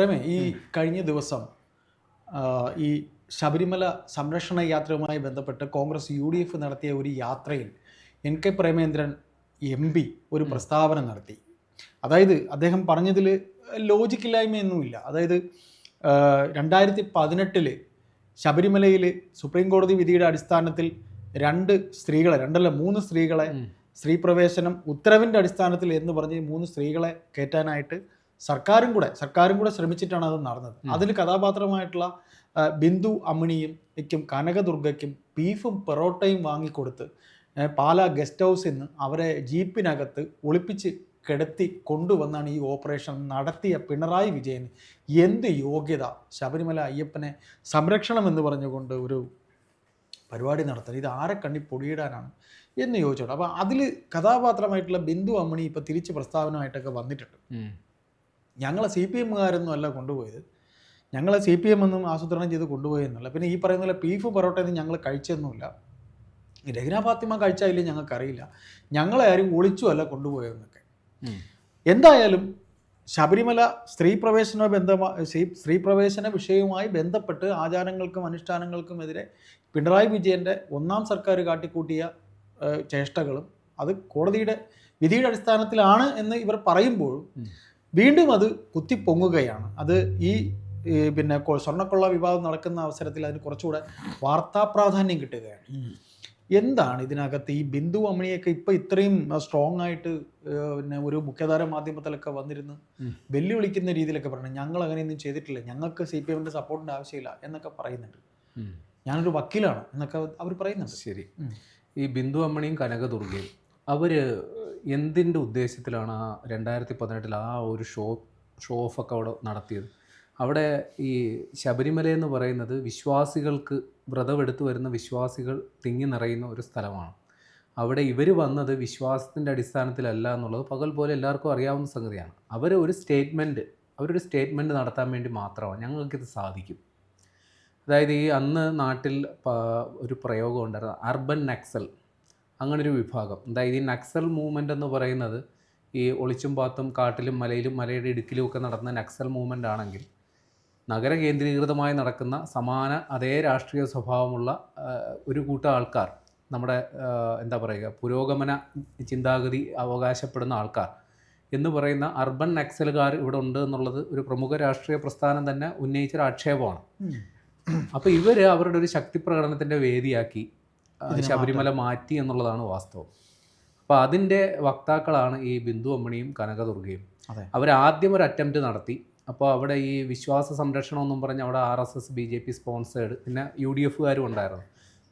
പ്രേമേ ഈ കഴിഞ്ഞ ദിവസം ഈ ശബരിമല സംരക്ഷണ യാത്രയുമായി ബന്ധപ്പെട്ട് കോൺഗ്രസ് യു ഡി എഫ് നടത്തിയ ഒരു യാത്രയിൽ N K Premendran M P ഒരു പ്രസ്താവന നടത്തി. അതായത് അദ്ദേഹം പറഞ്ഞതിൽ ലോജിക്കില്ലായ്മയൊന്നുമില്ല. അതായത് രണ്ടായിരത്തി പതിനെട്ടിൽ ശബരിമലയിൽ സുപ്രീം കോടതി വിധിയുടെ അടിസ്ഥാനത്തിൽ രണ്ട് സ്ത്രീകളെ രണ്ടല്ല മൂന്ന് സ്ത്രീകളെ സ്ത്രീ പ്രവേശനം ഉത്തരവിന്റെ അടിസ്ഥാനത്തിൽ എന്ന് പറഞ്ഞ് മൂന്ന് സ്ത്രീകളെ കയറ്റാനായിട്ട് സർക്കാരും കൂടെ സർക്കാരും കൂടെ ശ്രമിച്ചിട്ടാണ് അത് നടന്നത്. അതിൽ കഥാപാത്രമായിട്ടുള്ള ബിന്ദു അമ്മിണിയും യ്ക്കും കനകദുർഗയ്ക്കും ബീഫും പെറോട്ടയും വാങ്ങിക്കൊടുത്ത് പാലാ ഗസ്റ്റ് ഹൗസിൽ നിന്ന് അവരെ ജീപ്പിനകത്ത് ഒളിപ്പിച്ച് കിടത്തി കൊണ്ടുവന്നാണ് ഈ ഓപ്പറേഷൻ നടത്തിയ പിണറായി വിജയൻ എന്ത് യോഗ്യത? ശബരിമല അയ്യപ്പനെ സംരക്ഷണം എന്ന് പറഞ്ഞുകൊണ്ട് ഒരു പരിപാടി നടത്തുന്നത് ഇത് ആരെ കണ്ണി പൊടിയിടാനാണ് എന്ന് ചോദിച്ചോട്ടെ അപ്പോൾ അതിൽ കഥാപാത്രമായിട്ടുള്ള ബിന്ദു അമ്മണി ഇപ്പോൾ തിരിച്ച് പ്രസ്താവനമായിട്ടൊക്കെ വന്നിട്ടുണ്ട്. ഞങ്ങളെ സി പി എമ്മുകാരൊന്നും അല്ല കൊണ്ടുപോയത്. ഞങ്ങളെ സി പി എം ഒന്നും ആസൂത്രണം ചെയ്ത് കൊണ്ടുപോയെന്നല്ല പിന്നെ ഈ പറയുന്ന പോലെ ബീഫ് പൊറോട്ടയൊന്നും ഞങ്ങൾ കഴിച്ചൊന്നുമില്ല. രഹ്ന ഫാത്തിമ കഴിച്ചായില്ലേ ഞങ്ങൾക്കറിയില്ല. ഞങ്ങളെ ആരും ഒളിച്ചു അല്ല കൊണ്ടുപോയതെന്നൊക്കെ എന്തായാലും ശബരിമല സ്ത്രീ പ്രവേശന ബന്ധമായി സ്ത്രീ പ്രവേശന വിഷയവുമായി ബന്ധപ്പെട്ട് ആചാരങ്ങൾക്കും അനുഷ്ഠാനങ്ങൾക്കും എതിരെ പിണറായി വിജയന്റെ ഒന്നാം സർക്കാർ കാട്ടിക്കൂട്ടിയ ചേഷ്ടകളും അത് കോടതിയുടെ വിധിയുടെ അടിസ്ഥാനത്തിലാണ് എന്ന് ഇവർ പറയുമ്പോഴും വീണ്ടും അത് കുത്തിപ്പൊങ്ങുകയാണ്. അത് ഈ പിന്നെ സ്വർണക്കൊള്ള വിവാദം നടക്കുന്ന അവസരത്തിൽ അതിന് കുറച്ചുകൂടെ വാർത്താ പ്രാധാന്യം കിട്ടുകയാണ്. എന്താണ് ഇതിനകത്ത് ഈ ബിന്ദു അമ്മണിയൊക്കെ ഇപ്പൊ ഇത്രയും സ്ട്രോങ് ആയിട്ട് പിന്നെ ഒരു മുഖ്യധാര മാധ്യമത്തിലൊക്കെ വന്നിരുന്ന്. വെല്ലുവിളിക്കുന്ന രീതിയിലൊക്കെ പറയണം. ഞങ്ങൾ അങ്ങനെയൊന്നും ചെയ്തിട്ടില്ല. ഞങ്ങൾക്ക് സി പി എമ്മിന്റെ സപ്പോർട്ടിന്റെ ആവശ്യമില്ല എന്നൊക്കെ പറയുന്നുണ്ട്. ഞാനൊരു വക്കീലാണ് എന്നൊക്കെ അവർ പറയുന്നുണ്ട്. ശരി. ഈ ബിന്ദു അമ്മണിയും കനകദുർഗയും അവർ എന്തിന്റെ ഉദ്ദേശത്തിലാണ് ആ രണ്ടായിരത്തി പതിനെട്ടിൽ ആ ഒരു ഷോ ഷോ ഓഫ് ഒക്കെ അവിടെ നടത്തിയത്? അവിടെ ഈ ശബരിമല എന്ന് പറയുന്നത് വിശ്വാസികൾക്ക് വ്രതമെടുത്ത് വരുന്ന വിശ്വാസികൾ തിങ്ങി നിറയുന്ന ഒരു സ്ഥലമാണ്. അവിടെ ഇവർ വന്നത് വിശ്വാസത്തിന്റെ അടിസ്ഥാനത്തിലല്ല എന്നുള്ളത് പകൽ പോലെ എല്ലാവർക്കും അറിയാവുന്ന സംഗതിയാണ്. അവർ ഒരു സ്റ്റേറ്റ്മെന്റ് അവരൊരു സ്റ്റേറ്റ്മെന്റ് നടത്താൻ വേണ്ടി മാത്രമാണ് ഞങ്ങൾക്കിത് സാധിക്കും. അതായത് ഈ അന്ന് നാട്ടിൽ ഒരു പ്രയോഗം ഉണ്ടായിരുന്നു. അർബൻ നക്സൽ. അങ്ങനെ ഒരു വിഭാഗം. അതായത് ഈ നക്സൽ മൂവ്മെന്റ് എന്ന് പറയുന്നത് ഈ ഒളിച്ചും പാത്തും കാട്ടിലും മലയിലും മലയുടെ ഇടുക്കിലും ഒക്കെ നടന്ന നക്സൽ മൂവ്മെന്റ് ആണെങ്കിൽ നഗര കേന്ദ്രീകൃതമായി നടക്കുന്ന സമാന അതേ രാഷ്ട്രീയ സ്വഭാവമുള്ള ഒരു കൂട്ടം ആൾക്കാർ നമ്മുടെ എന്താ പറയുക പുരോഗമന ചിന്താഗതി അവകാശപ്പെടുന്ന ആൾക്കാർ എന്ന് പറയുന്ന അർബൻ നക്സലുകാർ ഇവിടെ ഉണ്ട് എന്നുള്ളത് ഒരു പ്രമുഖ രാഷ്ട്രീയ പ്രസ്ഥാനം തന്നെ ഉന്നയിച്ചൊരു ആക്ഷേപമാണ് അപ്പോൾ ഇവർ അവരുടെ ഒരു ശക്തി പ്രകടനത്തിന്റെ വേദിയാക്കി ശബരിമല മാറ്റി എന്നുള്ളതാണ് വാസ്തവം. അപ്പോൾ അതിന്റെ വക്താക്കളാണ് ഈ ബിന്ദു അമ്മണിയും കനകദുർഗയും. അവരാദ്യം ഒരു അറ്റംപ്റ്റ് നടത്തി. അപ്പോൾ അവിടെ ഈ വിശ്വാസ സംരക്ഷണം എന്നും പറഞ്ഞ് അവിടെ R S S B J P sponsored പിന്നെ യു ഡി എഫുകാരും ഉണ്ടായിരുന്നു.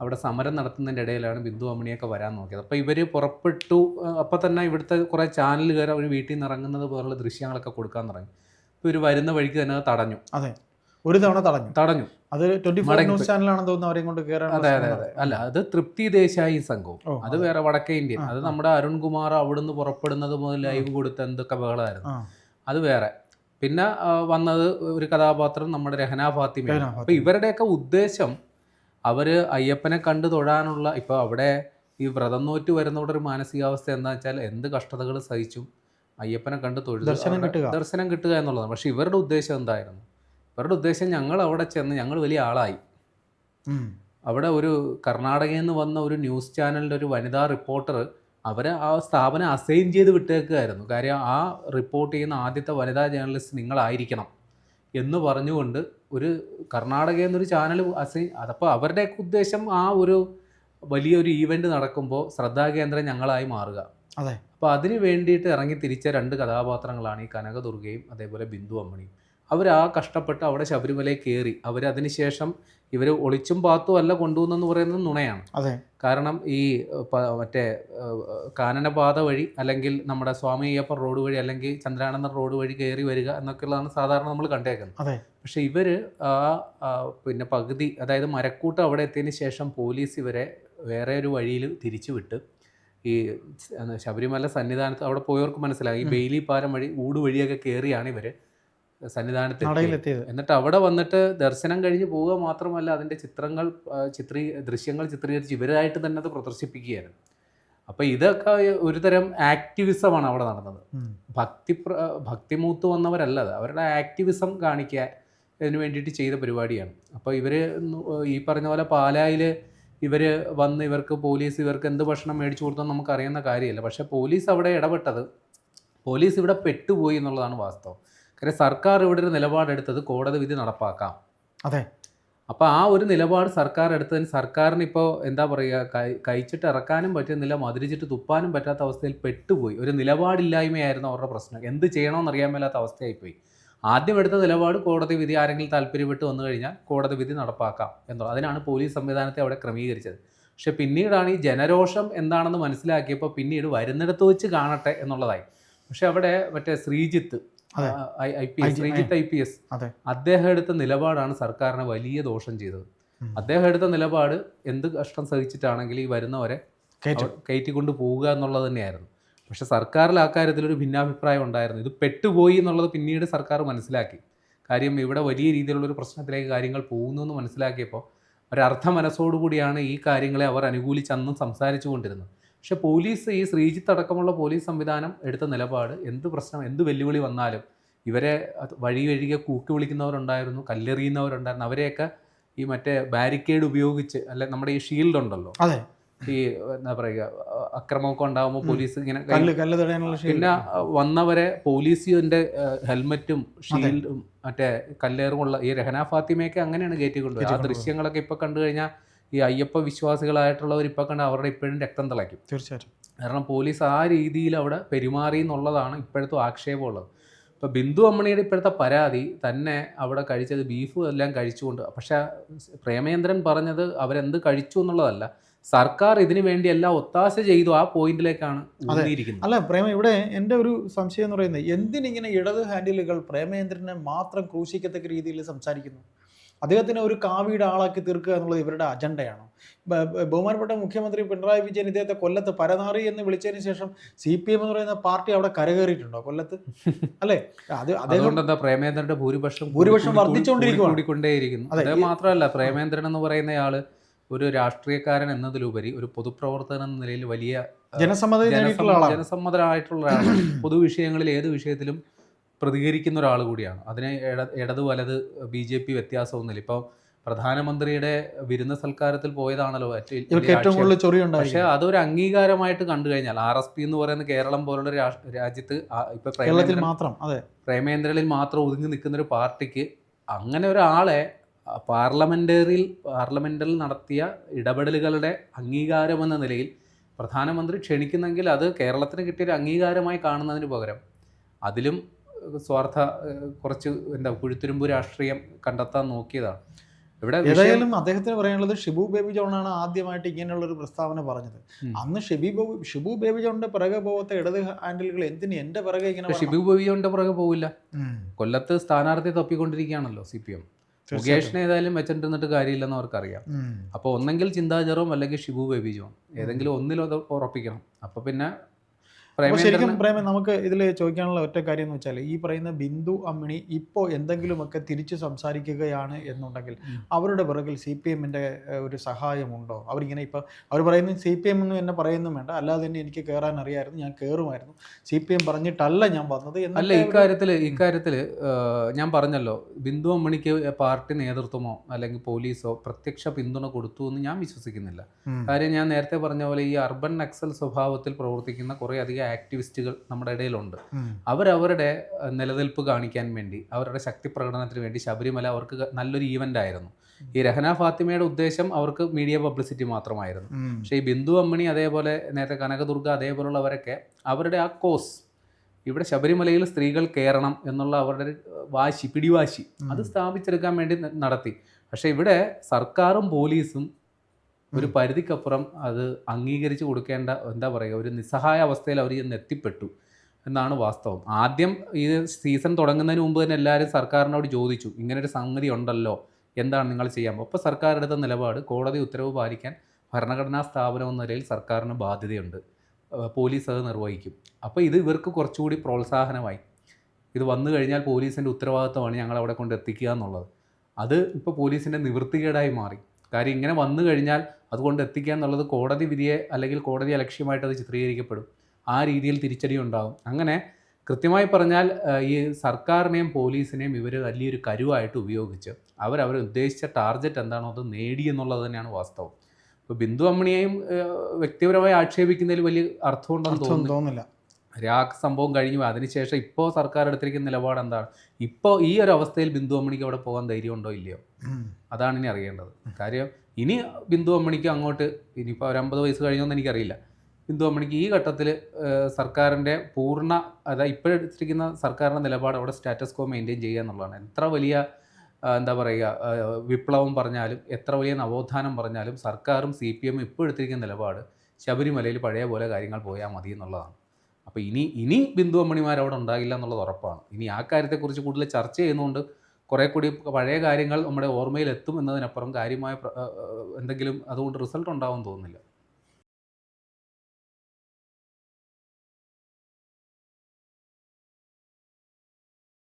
അവിടെ സമരം നടത്തുന്നതിന്റെ ഇടയിലാണ് ബിന്ദു അമ്മണിയൊക്കെ വരാൻ നോക്കിയത്. അപ്പോൾ ഇവർ പുറപ്പെട്ടു. അപ്പോൾ തന്നെ ഇവിടുത്തെ കുറേ ചാനലുകാർ അവർ വീട്ടിൽ നിന്ന് ഇറങ്ങുന്നത് പോലുള്ള ദൃശ്യങ്ങളൊക്കെ കൊടുക്കാൻ തുടങ്ങി. അപ്പോൾ ഇവർ വരുന്ന വഴിക്ക് തന്നെ അത് തടഞ്ഞു. അതെ. ഒരു തവണ തടഞ്ഞു. തടഞ്ഞു. അത് ട്വന്റി ഫോർ ന്യൂസ് ചാനലാണെന്ന് തോന്നുന്നു അവരെയും കൊണ്ട് കയറാൻ അതെ അതെ അതെ. അല്ല അത് തൃപ്തി ദേശായി സംഘവും. അത് വേറെ വടക്കേ ഇന്ത്യ അത്. നമ്മുടെ അരുൺകുമാർ അവിടുന്ന് പുറപ്പെടുന്നത് മുതൽ ലൈവ് കൊടുത്ത എന്തൊക്കെ ബഹളമായിരുന്നു. അത് വേറെ. പിന്നെ വന്നത് ഒരു കഥാപാത്രം നമ്മുടെ രഹന ഫാത്തിമ അപ്പൊ ഇവരുടെയൊക്കെ ഉദ്ദേശം അവർ അയ്യപ്പനെ കണ്ടു തൊഴാനുള്ള ഇപ്പൊ അവിടെ ഈ വ്രതം നോറ്റ് വരുന്നവരുടെ ഒരു മാനസികാവസ്ഥ എന്താ വെച്ചാൽ എന്ത് കഷ്ടതകൾ സഹിച്ചും അയ്യപ്പനെ കണ്ട് തൊഴിൽ. ദർശനം കിട്ടുക എന്നുള്ളതാണ്. പക്ഷെ ഇവരുടെ ഉദ്ദേശം എന്തായിരുന്നു? ഇവരുടെ ഉദ്ദേശം ഞങ്ങൾ അവിടെ ചെന്ന് ഞങ്ങൾ വലിയ ആളായി. അവിടെ ഒരു കർണാടകയിൽ നിന്ന് വന്ന ഒരു ന്യൂസ് ചാനലിന്റെ ഒരു വനിതാ റിപ്പോർട്ടർ അവരെ ആ സ്ഥാപനം അസൈൻ ചെയ്ത് വിട്ടേക്കുകയായിരുന്നു കാര്യം ആ റിപ്പോർട്ട് ചെയ്യുന്ന ആദ്യത്തെ വനിതാ ജേർണലിസ്റ്റ് നിങ്ങളായിരിക്കണം എന്ന് പറഞ്ഞുകൊണ്ട് ഒരു കർണാടകയിൽ നിന്നൊരു ചാനൽ അസൈൻ അതപ്പോൾ അവരുടെയൊക്കെ ഉദ്ദേശം ആ ഒരു വലിയൊരു ഈവെന്റ് നടക്കുമ്പോൾ ശ്രദ്ധാകേന്ദ്രം ഞങ്ങളായി മാറുക. അതെ. അപ്പോൾ അതിന് വേണ്ടിയിട്ട് ഇറങ്ങി തിരിച്ച രണ്ട് കഥാപാത്രങ്ങളാണ് ഈ കനകദുർഗയും അതേപോലെ ബിന്ദു അമ്മണിയും. അവർ ആ കഷ്ടപ്പെട്ട് അവിടെ ശബരിമലയിൽ കയറി അവർ അതിനുശേഷം ഇവർ ഒളിച്ചും പാത്തും അല്ല കൊണ്ടുവന്നെന്ന് പറയുന്നത് നുണയാണ്. അതെ. കാരണം ഈ മറ്റേ കാനനപാത വഴി അല്ലെങ്കിൽ നമ്മുടെ സ്വാമി അയ്യപ്പൻ റോഡ് വഴി അല്ലെങ്കിൽ ചന്ദ്രാനന്ദൻ റോഡ് വഴി കയറി വരിക എന്നൊക്കെയുള്ളതാണ് സാധാരണ നമ്മൾ കണ്ടേക്കുന്നത്. അതെ. പക്ഷെ ഇവർ ആ ആ, പിന്നെ പകുതി അതായത് മരക്കൂട്ടം അവിടെ എത്തിയതിന് ശേഷം പോലീസ് ഇവരെ വേറെ ഒരു വഴിയിൽ തിരിച്ചു വിട്ട് ഈ ശബരിമല സന്നിധാനത്ത് അവിടെ പോയവർക്ക് മനസ്സിലാകും ഈ ബെയിലി പാലം വഴി ഊട് വഴിയൊക്കെ കയറിയാണ് ഇവർ സന്നിധാനത്ത് എത്തിയത്. എന്നിട്ട് അവിടെ വന്നിട്ട് ദർശനം കഴിഞ്ഞ് പോവുക മാത്രമല്ല അതിന്റെ ചിത്രങ്ങൾ ചിത്രീ ദൃശ്യങ്ങൾ ചിത്രീകരിച്ച് ഇവരായിട്ട് തന്നെ അത് പ്രദർശിപ്പിക്കുകയായിരുന്നു. അപ്പോൾ ഇതൊക്കെ ഒരുതരം ആക്ടിവിസമാണ് അവിടെ നടന്നത്. ഭക്തി ഭക്തിമൂത്ത് വന്നവരല്ല അത്. അവരുടെ ആക്ടിവിസം കാണിക്കുക ഇതിന് വേണ്ടിയിട്ട് ചെയ്ത പരിപാടിയാണ്. അപ്പോൾ ഇവർ ഈ പറഞ്ഞ പോലെ പാലായിൽ ഇവർ വന്ന് ഇവർക്ക് പോലീസ് ഇവർക്ക് എന്ത് ഭക്ഷണം മേടിച്ചു കൊടുത്തെന്ന് നമുക്ക് അറിയുന്ന കാര്യമല്ല. പക്ഷേ പോലീസ് അവിടെ ഇടപെട്ടത് പോലീസ് ഇവിടെ പെട്ടുപോയി എന്നുള്ളതാണ് വാസ്തവം. കാര്യം സർക്കാർ ഇവിടെ ഒരു നിലപാടെടുത്തത് കോടതി വിധി നടപ്പാക്കാം. അതെ. അപ്പോൾ ആ ഒരു നിലപാട് സർക്കാർ എടുത്തതിന് സർക്കാരിന് ഇപ്പോൾ എന്താ പറയുക കൈ കഴിച്ചിട്ട് ഇറക്കാനും പറ്റുന്നില്ല മതിരിച്ചിട്ട് തുപ്പാനും പറ്റാത്ത അവസ്ഥയിൽ പെട്ടുപോയി. ഒരു നിലപാടില്ലായ്മയായിരുന്നു അവരുടെ പ്രശ്നം. എന്ത് ചെയ്യണമെന്ന് അറിയാൻ മേലാത്ത അവസ്ഥയായിപ്പോയി. ആദ്യം എടുത്ത നിലപാട് കോടതി വിധി ആരെങ്കിലും താല്പര്യപ്പെട്ട് വന്നു കഴിഞ്ഞാൽ കോടതി വിധി നടപ്പാക്കാം എന്നുള്ളത്. അതിനാണ് പോലീസ് സംവിധാനത്തെ അവിടെ ക്രമീകരിച്ചത്. പക്ഷെ പിന്നീടാണ് ഈ ജനരോഷം എന്താണെന്ന് മനസ്സിലാക്കിയപ്പോൾ പിന്നീട് വരുന്നിടത്ത് വെച്ച് കാണട്ടെ എന്നുള്ളതായി. പക്ഷെ അവിടെ മറ്റേ Sreejith. I P S IG, Sreejith I P S. അതെ. അദ്ദേഹം എടുത്ത നിലപാടാണ് സർക്കാരിനെ വലിയ ദോഷം ചെയ്തത്. അദ്ദേഹം എടുത്ത നിലപാട് എന്ത് കഷ്ടം സഹിച്ചിട്ടാണെങ്കിൽ ഈ വരുന്നവരെ കയറ്റിക്കൊണ്ട് പോവുക എന്നുള്ളത് തന്നെയായിരുന്നു. പക്ഷെ സർക്കാരിൽ ആ കാര്യത്തിൽ ഒരു ഭിന്നാഭിപ്രായം ഉണ്ടായിരുന്നു. ഇത് പെട്ടുപോയി എന്നുള്ളത് പിന്നീട് സർക്കാർ മനസ്സിലാക്കി. കാര്യം ഇവിടെ വലിയ രീതിയിലുള്ള ഒരു പ്രശ്നത്തിലേക്ക് കാര്യങ്ങൾ പോകുന്നു എന്ന് മനസ്സിലാക്കിയപ്പോൾ ഒരർത്ഥ മനസ്സോടുകൂടിയാണ് ഈ കാര്യങ്ങളെ അവർ അനുകൂലിച്ച് അന്നും സംസാരിച്ചു കൊണ്ടിരുന്നത്. പക്ഷെ പോലീസ് ഈ ശ്രീജിത്ത് അടക്കമുള്ള പോലീസ് സംവിധാനം എടുത്ത നിലപാട് എന്ത് പ്രശ്നം എന്ത് വെല്ലുവിളി വന്നാലും ഇവരെ വഴി വഴിയെ കൂക്കി വിളിക്കുന്നവരുണ്ടായിരുന്നു കല്ലെറിയുന്നവരുണ്ടായിരുന്നു. അവരെയൊക്കെ ഈ മറ്റേ ബാരിക്കേഡ് ഉപയോഗിച്ച് അല്ലെ നമ്മുടെ ഈ ഷീൽഡ് ഉണ്ടല്ലോ? അതെ. ഈ എന്താ പറയുക അക്രമമൊക്കെ ഉണ്ടാകുമ്പോൾ പോലീസ് ഇങ്ങനെ പിന്നെ വന്നവരെ പോലീസിന്റെ ഹെൽമറ്റും ഷീൽഡും മറ്റേ കല്ലേറുമുള്ള ഈ രഹന ഫാത്തിമയൊക്കെ അങ്ങനെയാണ് കയറ്റി കൊണ്ടുപോയത് ആ ദൃശ്യങ്ങളൊക്കെ ഇപ്പൊ കണ്ടു കഴിഞ്ഞാൽ ഈ അയ്യപ്പ വിശ്വാസികളായിട്ടുള്ളവർ ഇപ്പൊ കണ്ട അവരുടെ ഇപ്പോഴും രക്തം തിളയ്ക്കും. തീർച്ചയായിട്ടും. കാരണം പോലീസ് ആ രീതിയിൽ അവിടെ പെരുമാറി എന്നുള്ളതാണ് ഇപ്പോഴത്തെ ആക്ഷേപമുള്ളത് ഇപ്പോൾ ബിന്ദു അമ്മണിയുടെ ഇപ്പോഴത്തെ പരാതി തന്നെ അവിടെ കഴിച്ചത് ബീഫ് എല്ലാം കഴിച്ചുകൊണ്ട് പക്ഷെ പ്രേമേന്ദ്രൻ പറഞ്ഞത് അവരെന്ത് കഴിച്ചു എന്നുള്ളതല്ല സർക്കാർ ഇതിനു വേണ്ടി എല്ലാം ഒത്താശ ചെയ്തു ആ പോയിന്റിലേക്കാണ് അല്ല പ്രേമ ഇവിടെ എന്റെ ഒരു സംശയം എന്ന് പറയുന്നത് എന്തിനിങ്ങനെ ഇടത് ഹാൻഡിലുകൾ പ്രേമേന്ദ്രനെ മാത്രം ക്രൂശിക്കത്തക്ക രീതിയിൽ സംസാരിക്കുന്നു? അദ്ദേഹത്തിനെ ഒരു കാവിയുടെ ആളാക്കി തീർക്കുക എന്നുള്ളത് ഇവരുടെ അജണ്ടയാണോ. ബഹുമാനപ്പെട്ട മുഖ്യമന്ത്രി പിണറായി വിജയൻ ഇദ്ദേഹത്തെ കൊല്ലത്ത് പരനാറി എന്ന് വിളിച്ചതിന് ശേഷം സി പി എം എന്ന് പറയുന്ന പാർട്ടി അവിടെ കരകയറിയിട്ടുണ്ടോ കൊല്ലത്ത്? അല്ലേ? അത് അതുകൊണ്ട് എന്താ പ്രേമേന്ദ്രന്റെ ഭൂരിപക്ഷം ഭൂരിപക്ഷം വർദ്ധിച്ചുകൊണ്ടിരിക്കുന്നു. അതെ, മാത്രമല്ല പ്രേമേന്ദ്രൻ എന്ന് പറയുന്നയാൾ ഒരു രാഷ്ട്രീയക്കാരൻ എന്നതിലുപരി ഒരു പൊതുപ്രവർത്തകൻ എന്ന നിലയിൽ വലിയ ജനസമ്മതരായിട്ടുള്ള പൊതുവിഷയങ്ങളിൽ ഏത് വിഷയത്തിലും പ്രതികരിക്കുന്ന ഒരാൾ കൂടിയാണ്. അതിനെ ഇട ഇടത് വലത് ബി ജെ പി വ്യത്യാസമൊന്നുമില്ല. ഇപ്പോൾ പ്രധാനമന്ത്രിയുടെ വിരുന്ന സൽക്കാരത്തിൽ പോയതാണല്ലോ ഏറ്റവും. കൂടുതൽ ചൊറി പക്ഷെ അതൊരു അംഗീകാരമായിട്ട് കണ്ടു കഴിഞ്ഞാൽ ആർ എസ് പി എന്ന് പറയുന്ന കേരളം പോലുള്ള രാജ്യത്ത് ഇപ്പൊ കേരളത്തിൽ മാത്രം അതെ. പ്രേമേന്ദ്രനിൽ മാത്രം ഒതുങ്ങി നിൽക്കുന്ന ഒരു പാർട്ടിക്ക് അങ്ങനെ ഒരാളെ പാർലമെന്ററിയിൽ പാർലമെന്റിൽ നടത്തിയ ഇടപെടലുകളുടെ അംഗീകാരം എന്ന നിലയിൽ പ്രധാനമന്ത്രി ക്ഷണിക്കുന്നെങ്കിൽ അത് കേരളത്തിന് കിട്ടിയ ഒരു അംഗീകാരമായി കാണുന്നതിന് പകരം അതിലും സ്വാർത്ഥ കുറച്ച് എന്താ കുഴുത്തുരുമ്പ് രാഷ്ട്രീയം കണ്ടെത്താൻ നോക്കിയതാണ് ഇവിടെ ഏതായാലും അദ്ദേഹത്തിന് പറയാനുള്ളത് ഷിബു ബേബി ജോണാണ് ആദ്യമായിട്ട് ഇങ്ങനെയുള്ള ഒരു പ്രസ്താവന പറഞ്ഞത്. അന്ന് ഷിബി ബേബി ഷിബു ബേബി ജോണിന്റെ പിറകെ പോകത്തെ ഇടത് ഹാൻഡിലുകൾ എന്തിന് എന്റെ പിറകെ ഇങ്ങനെ? ഷിബു ബേബി ജോണിന്റെ പിറകെ പോകില്ല കൊല്ലത്ത് സ്ഥാനാർത്ഥി തപ്പിക്കൊണ്ടിരിക്കുകയാണല്ലോ സി പി എം. മുകേഷിനെ ഏതായാലും വെച്ചിട്ടിരുന്നിട്ട് കാര്യമില്ലെന്ന് അവർക്കറിയാം. അപ്പോൾ ഒന്നെങ്കിൽ ചിന്താ അല്ലെങ്കിൽ ഷിബു ബേബി ജോൺ. ഏതെങ്കിലും ഒന്നിൽ അത് ഉറപ്പിക്കണം. അപ്പോൾ പിന്നെ ശരിക്കും പ്രേമം നമുക്ക് ഇതിൽ ചോദിക്കാനുള്ള ഒറ്റ കാര്യം എന്ന് വെച്ചാൽ ഈ പറയുന്ന ബിന്ദു അമ്മിണി ഇപ്പോൾ എന്തെങ്കിലുമൊക്കെ തിരിച്ചു സംസാരിക്കുകയാണ് എന്നുണ്ടെങ്കിൽ. അവരുടെ പിറകിൽ സി പി എമ്മിന്റെ ഒരു സഹായമുണ്ടോ അവരിങ്ങനെ ഇപ്പോൾ അവർ പറയുന്നത് സി പി എം എന്ന് എന്നെ പറയുന്നതും വേണ്ട അല്ലാതെ തന്നെ എനിക്ക് കയറാൻ അറിയായിരുന്നു ഞാൻ കയറുമായിരുന്നു സി പി എം പറഞ്ഞിട്ടല്ല ഞാൻ വന്നത് അല്ല ഇക്കാര്യത്തിൽ ഇക്കാര്യത്തിൽ ഞാൻ പറഞ്ഞല്ലോ ബിന്ദു അമ്മിണിക്ക് പാർട്ടി നേതൃത്വമോ അല്ലെങ്കിൽ പോലീസോ പ്രത്യക്ഷ പിന്തുണ കൊടുത്തു എന്ന് ഞാൻ വിശ്വസിക്കുന്നില്ല. കാര്യം ഞാൻ നേരത്തെ പറഞ്ഞ പോലെ ഈ അർബൻ നക്സൽ സ്വഭാവത്തിൽ പ്രവർത്തിക്കുന്ന കുറേ അധികം ആക്ടിവിസ്റ്റുകൾ നമ്മുടെ ഇടയിലുണ്ട്. അവരവരുടെ നിലനിൽപ്പ് കാണിക്കാൻ വേണ്ടി അവരുടെ ശക്തി പ്രകടനത്തിന് വേണ്ടി ശബരിമല അവർക്ക് നല്ലൊരു ഈവന്റ് ആയിരുന്നു. ഈ രഹന ഫാത്തിമയുടെ ഉദ്ദേശം അവർക്ക് മീഡിയ പബ്ലിസിറ്റി മാത്രമായിരുന്നു. പക്ഷേ ഈ ബിന്ദു അമ്മണി അതേപോലെ നേരത്തെ കനകദുർഗ അതേപോലുള്ളവരൊക്കെ അവരുടെ ആ കോസ് ഇവിടെ ശബരിമലയിൽ സ്ത്രീകൾ കയറണം എന്നുള്ള അവരുടെ വാശി പിടിവാശി അത് സ്ഥാപിച്ചെടുക്കാൻ വേണ്ടി നടത്തി. പക്ഷേ ഇവിടെ സർക്കാരും പോലീസും ഒരു. പരിധിക്കപ്പുറം അത് അംഗീകരിച്ച് കൊടുക്കേണ്ട എന്താ പറയുക ഒരു നിസ്സഹായ അവസ്ഥയിൽ അവർ ഇന്ന് എത്തിപ്പെട്ടു എന്നാണ് വാസ്തവം. ആദ്യം ഈ സീസൺ തുടങ്ങുന്നതിന് മുമ്പ് തന്നെ എല്ലാവരും സർക്കാരിനോട് ചോദിച്ചു ഇങ്ങനൊരു സംഗതി ഉണ്ടല്ലോ എന്താണ് നിങ്ങൾ ചെയ്യാൻ? അപ്പോൾ സർക്കാർ എടുത്ത നിലപാട് കോടതി ഉത്തരവ് പാലിക്കാൻ ഭരണഘടനാ സ്ഥാപനം എന്ന നിലയിൽ സർക്കാരിന് ബാധ്യതയുണ്ട്. പോലീസ് അത് നിർവഹിക്കും. അപ്പോൾ ഇത് ഇവർക്ക് കുറച്ചുകൂടി പ്രോത്സാഹനമായി. ഇത് വന്നു കഴിഞ്ഞാൽ പോലീസിന്റെ ഉത്തരവാദിത്വമാണ് ഞങ്ങൾ അവിടെ കൊണ്ട് എത്തിക്കുക എന്നുള്ളത്. അത് ഇപ്പോൾ പോലീസിന്റെ നിവൃത്തികേടായി മാറി. കാര്യം ഇങ്ങനെ വന്നു കഴിഞ്ഞാൽ അതുകൊണ്ട് എത്തിക്കുക എന്നുള്ളത് കോടതി വിധിയെ അല്ലെങ്കിൽ കോടതി ലക്ഷ്യമായിട്ട് അത് ചിത്രീകരിക്കപ്പെടും. ആ രീതിയിൽ തിരിച്ചടി ഉണ്ടാകും അങ്ങനെ കൃത്യമായി പറഞ്ഞാൽ ഈ സർക്കാരിനെയും പോലീസിനെയും ഇവർ വലിയൊരു കരുവായിട്ട് ഉപയോഗിച്ച് അവരവർ ഉദ്ദേശിച്ച ടാർഗറ്റ് എന്താണോ അത് നേടി എന്നുള്ളത് തന്നെയാണ് വാസ്തവം. ഇപ്പോൾ ബിന്ദു അമ്മണിയെയും വ്യക്തിപരമായി ആക്ഷേപിക്കുന്നതിൽ വലിയ അർത്ഥമുണ്ടെന്ന് തോന്നുന്നില്ല. ആ സംഭവം കഴിഞ്ഞു. അതിനുശേഷം ഇപ്പോൾ സർക്കാർ എടുത്തിരിക്കുന്ന നിലപാട് എന്താണ്? ഇപ്പോൾ ഈ ഒരു അവസ്ഥയിൽ ബിന്ദു അമ്മണിക്ക് അവിടെ പോകാൻ ധൈര്യമുണ്ടോ ഇല്ലയോ? അതാണ് ഇനി അറിയേണ്ടത്. കാര്യം ഇനി ബിന്ദു അമ്മണിക്ക് അങ്ങോട്ട് ഇനിയിപ്പോൾ ഒരു അമ്പത് വയസ്സ് കഴിഞ്ഞൊന്നും എനിക്കറിയില്ല. ബിന്ദു അമ്മണിക്ക് ഈ ഘട്ടത്തിൽ സർക്കാരിന്റെ പൂർണ അതായത് ഇപ്പോഴെടുത്തിരിക്കുന്ന സർക്കാരിന്റെ നിലപാട് അവിടെ സ്റ്റാറ്റസ് കോ മെയിന്റെയിൻ ചെയ്യുക എന്നുള്ളതാണ്. എത്ര വലിയ എന്താ പറയുക വിപ്ലവം പറഞ്ഞാലും എത്ര വലിയ നവോത്ഥാനം പറഞ്ഞാലും സർക്കാരും സി പി എമ്മും ഇപ്പോൾ എടുത്തിരിക്കുന്ന നിലപാട് ശബരിമലയിൽ പഴയ പോലെ കാര്യങ്ങൾ പോയാൽ മതി എന്നുള്ളതാണ്. അപ്പോൾ ഇനി ഇനി ബിന്ദു അമ്മണിമാർ അവിടെ ഉണ്ടാകില്ല എന്നുള്ളത് ഉറപ്പാണ്. ഇനി ആ കാര്യത്തെക്കുറിച്ച് കൂടുതൽ ചർച്ച ചെയ്യുന്നതുകൊണ്ട് കുറേ കൂടി പഴയ കാര്യങ്ങൾ നമ്മുടെ ഓർമ്മയിൽ എത്തും എന്നതിനപ്പുറം കാര്യമായ എന്തെങ്കിലും അതുകൊണ്ട് റിസൾട്ട് ഉണ്ടാവും തോന്നുന്നില്ല.